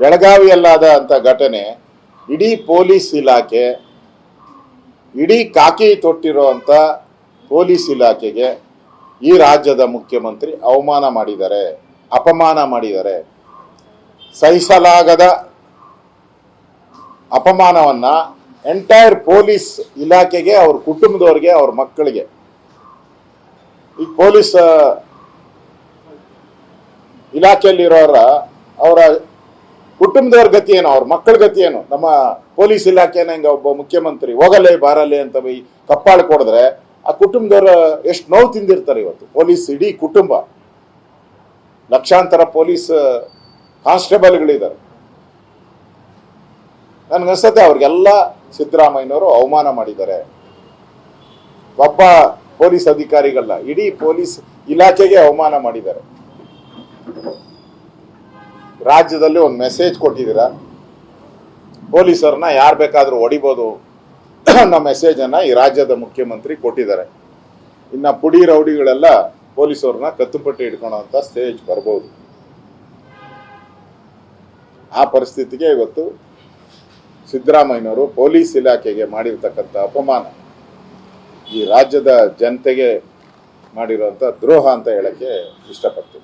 ಬೆಳಗಾವಿಯಲ್ಲಾದ ಅಂತ ಘಟನೆ, ಇಡೀ ಪೊಲೀಸ್ ಇಲಾಖೆ, ಇಡೀ ಕಾಕಿ ತೊಟ್ಟಿರುವಂಥ ಪೊಲೀಸ್ ಇಲಾಖೆಗೆ ಈ ರಾಜ್ಯದ ಮುಖ್ಯಮಂತ್ರಿ ಅವಮಾನ ಮಾಡಿದ್ದಾರೆ, ಅಪಮಾನ ಮಾಡಿದ್ದಾರೆ. ಸಹಿಸಲಾಗದ ಅಪಮಾನವನ್ನ ಎಂಟೈರ್ ಪೊಲೀಸ್ ಇಲಾಖೆಗೆ, ಅವ್ರ ಕುಟುಂಬದವ್ರಿಗೆ, ಅವ್ರ ಮಕ್ಕಳಿಗೆ. ಈ ಪೊಲೀಸ್ ಇಲಾಖೆಯಲ್ಲಿರೋರ ಅವರ ಕುಟುಂಬದವ್ರ ಗತಿ ಏನು? ಅವ್ರ ಮಕ್ಕಳ ಗತಿ ಏನು? ನಮ್ಮ ಪೊಲೀಸ್ ಇಲಾಖೆನ ಹಿಂಗ ಒಬ್ಬ ಮುಖ್ಯಮಂತ್ರಿ ಹೋಗಲ್ಲೇ ಬಾರಲ್ಲೇ ಅಂತ ಬೈ ಕಪ್ಪಾಳು ಕೊಡಿದ್ರೆ ಆ ಕುಟುಂಬದವ್ರ ಎಷ್ಟು ನೋವು ತಿಂದಿರ್ತಾರೆ ಇವತ್ತು. ಪೊಲೀಸ್ ಇಡೀ ಕುಟುಂಬ. ಲಕ್ಷಾಂತರ ಪೊಲೀಸ್ ಕಾನ್ಸ್ಟೇಬಲ್ಗಳಿದ್ದಾರೆ ನನ್ಗನ್ಸುತ್ತೆ ಅವ್ರಿಗೆಲ್ಲ ಸಿದ್ದರಾಮಯ್ಯನವರು ಅವಮಾನ ಮಾಡಿದ್ದಾರೆ. ಒಬ್ಬ ಪೊಲೀಸ್ ಅಧಿಕಾರಿಗಳನ್ನ ಇಡೀ ಪೊಲೀಸ್ ಇಲಾಖೆಗೆ ಅವಮಾನ ಮಾಡಿದ್ದಾರೆ. ರಾಜ್ಯದಲ್ಲಿ ಒಂದು ಮೆಸೇಜ್ ಕೊಟ್ಟಿದ್ದೀರಾ? ಪೊಲೀಸರನ್ನ ಯಾರು ಬೇಕಾದರೂ ಹೊಡಿಬೋದು. ಅನ್ನೋ ಮೆಸೇಜನ್ನು ಈ ರಾಜ್ಯದ ಮುಖ್ಯಮಂತ್ರಿ ಕೊಟ್ಟಿದ್ದಾರೆ. ಇನ್ನು ಪುಡಿ ರೌಡಿಗಳೆಲ್ಲ ಪೊಲೀಸರನ್ನ ಕತ್ತುಪಟ್ಟಿ ಹಿಡ್ಕೊಳ್ಳೋಂಥ ಸ್ಟೇಜ್ ಬರ್ಬೋದು. ಆ ಪರಿಸ್ಥಿತಿಗೆ ಇವತ್ತು ಸಿದ್ದರಾಮಯ್ಯನವರು ಪೊಲೀಸ್ ಇಲಾಖೆಗೆ ಮಾಡಿರ್ತಕ್ಕಂಥ ಅಪಮಾನ. ಈ ರಾಜ್ಯದ ಜನತೆಗೆ ಮಾಡಿರುವಂಥ ದ್ರೋಹ ಅಂತ ಹೇಳಕ್ಕೆ ಇಷ್ಟಪಡ್ತೀನಿ.